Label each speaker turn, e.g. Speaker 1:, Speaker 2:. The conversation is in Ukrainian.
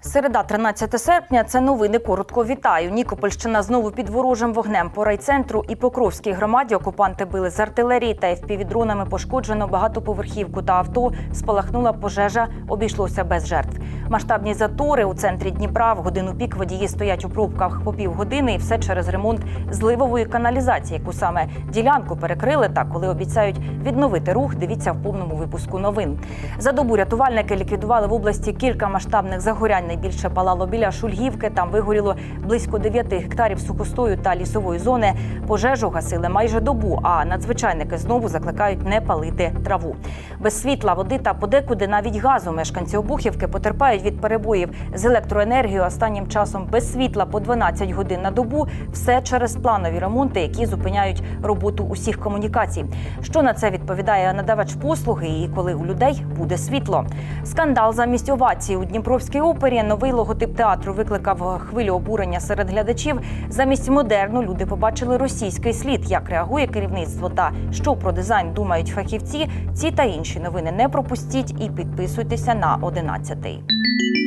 Speaker 1: Середа, 13 серпня. Це новини. Коротко вітаю. Нікопольщина знову під ворожим вогнем по райцентру і Покровській громаді. Окупанти били з артилерії та FPV-дронами пошкоджено багатоповерхівку та авто. Спалахнула пожежа. Обійшлося без жертв. Масштабні затори у центрі Дніпра. В годину пік водії стоять у пробках по півгодини, і все через ремонт зливової каналізації, яку саме ділянку перекрили. Та коли обіцяють відновити рух, дивіться в повному випуску новин. За добу рятувальники ліквідували в області кілька масштабних загорянь. Найбільше палало біля Шульгівки. Там вигоріло близько 9 гектарів сухостою та лісової зони. Пожежу гасили майже добу. А надзвичайники знову закликають не палити траву. Без світла, води та подекуди навіть газу мешканці Обухівки потерпають від перебоїв з електроенергією. Останнім часом без світла по 12 годин на добу. Все через планові ремонти, які зупиняють роботу усіх комунікацій. Що на це відповідає надавач послуги, і коли у людей буде світло? Скандал замість овації у Дніпровській опері. Новий логотип театру викликав хвилю обурення серед глядачів. Замість модерну люди побачили російський слід. Як реагує керівництво та що про дизайн думають фахівці? Ці та інші новини не пропустіть і підписуйтеся на 11. thank you